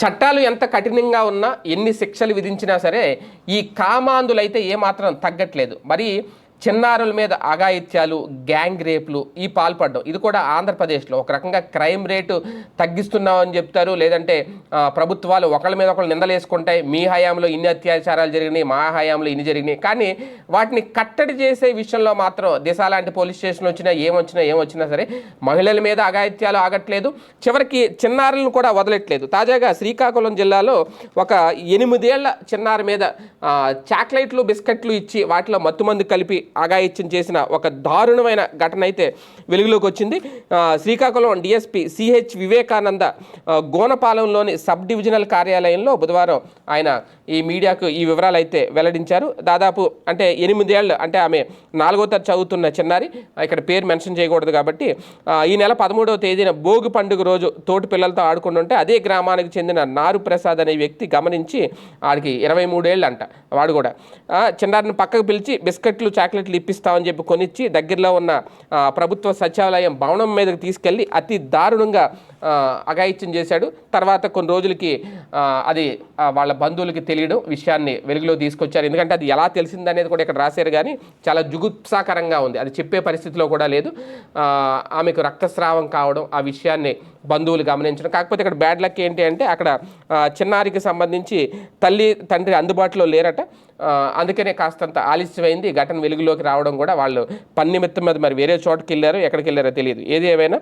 చట్టాలు ఎంత కఠినంగా ఉన్నా ఎన్ని శిక్షలు విధించినా సరే ఈ కామాంధులైతే ఏమాత్రం తగ్గట్లేదు. మరి చిన్నారుల మీద అఘాయిత్యాలు గ్యాంగ్ రేపులు ఈ పాల్పడడం. ఇది కూడా ఆంధ్రప్రదేశ్లో ఒక రకంగా క్రైమ్ రేటు తగ్గిస్తున్నామని చెప్తారు. లేదంటే ప్రభుత్వాలు ఒకళ్ళ మీద ఒకళ్ళు నిందలేసుకుంటాయి. మీ హయాంలో ఇన్ని అత్యాచారాలు జరిగినాయి మా హయాంలో ఇన్ని జరిగినాయి. కానీ వాటిని కట్టడి చేసే విషయంలో మాత్రం దిశ లాంటి పోలీస్ స్టేషన్ వచ్చినా ఏమొచ్చినా ఏమొచ్చినా సరే మహిళల మీద అఘాయిత్యాలు ఆగట్లేదు. చివరికి చిన్నారులను కూడా వదలట్లేదు. తాజాగా శ్రీకాకుళం జిల్లాలో ఒక ఎనిమిదేళ్ళ చిన్నారి మీద చాక్లెట్లు బిస్కెట్లు ఇచ్చి వాటిలో మత్తుమందు కలిపి అగాయిత్యం చేసిన ఒక దారుణమైన ఘటన అయితే వెలుగులోకి వచ్చింది. శ్రీకాకుళం డిఎస్పీ సిహెచ్ వివేకానంద గోనపాలెంలోని సబ్ డివిజనల్ కార్యాలయంలో బుధవారం ఆయన ఈ మీడియాకు ఈ వివరాలు అయితే వెల్లడించారు. దాదాపు అంటే ఎనిమిదేళ్ళు అంటే ఆమె నాలుగో తరగతి చదువుతున్న చిన్నారి. ఇక్కడ పేరు మెన్షన్ చేయకూడదు కాబట్టి ఈ నెల పదమూడవ తేదీన భోగి పండుగ రోజు తోటి పిల్లలతో ఆడుకుంటుంటే అదే గ్రామానికి చెందిన నారు ప్రసాద్ అనే వ్యక్తి గమనించి ఆడికి ఇరవై మూడేళ్ళు అంట వాడు కూడా. చిన్నారిని పక్కకు పిలిచి బిస్కెట్లు చాక్లెట్లు ఇప్పిస్తామని చెప్పి కొనిచ్చి దగ్గరలో ఉన్న ప్రభుత్వ సచివాలయం భవనం మీదకి తీసుకెళ్ళి అతి దారుణంగా అఘాయిత్యం చేశాడు. తర్వాత కొన్ని రోజులకి అది వాళ్ళ బంధువులకి తెలియడం విషయాన్ని వెలుగులో తీసుకొచ్చారు. ఎందుకంటే అది ఎలా తెలిసిందనేది కూడా ఇక్కడ రాశారు కానీ చాలా జుగుప్సాకరంగా ఉంది. అది చెప్పే పరిస్థితిలో కూడా లేదు. ఆమెకు రక్తస్రావం కావడం ఆ విషయాన్ని బంధువులు గమనించడం. కాకపోతే ఇక్కడ బ్యాడ్ లక్ ఏంటి అంటే అక్కడ చిన్నారికి సంబంధించి తల్లి తండ్రి అందుబాటులో లేరట. అందుకనే కాస్తంత ఆలస్యమైంది. ఘటన వెలుగులోకి రావడం కూడా వాళ్ళు పని నిమిత్తం మీద మరి వేరే చోటుకి వెళ్ళారు ఎక్కడికి వెళ్ళారో తెలియదు. ఏది ఏమైనా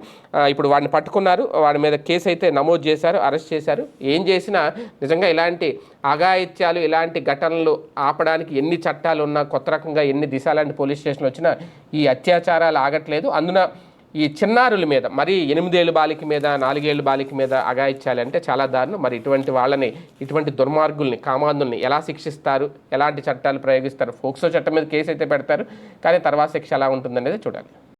ఇప్పుడు వాడిని పట్టుకున్నారు. వాడి మీద కేసు అయితే నమోదు చేశారు అరెస్ట్ చేశారు. ఏం చేసినా నిజంగా ఇలాంటి అఘాయిత్యాలు ఇలాంటి ఘటనలు ఆపడానికి ఎన్ని చట్టాలు ఉన్నా కొత్త రకంగా ఎన్ని దిశ లాంటి పోలీస్ స్టేషన్లు వచ్చినా ఈ అత్యాచారాలు ఆగట్లేదు. అందున ఈ చిన్నారుల మీద మరి ఎనిమిదేళ్ళు బాలిక మీద నాలుగేళ్ళు బాలిక మీద అఘాయిత్యాలంటే చాలా దారుణం. మరి ఇటువంటి వాళ్ళని ఇటువంటి దుర్మార్గుల్ని కామాందుల్ని ఎలా శిక్షిస్తారు? ఎలాంటి చట్టాలు ప్రయోగిస్తారు? ఫోక్సో చట్టం మీద కేసు అయితే పెడతారు. కానీ తర్వాత శిక్ష ఎలా ఉంటుందనేది చూడాలి.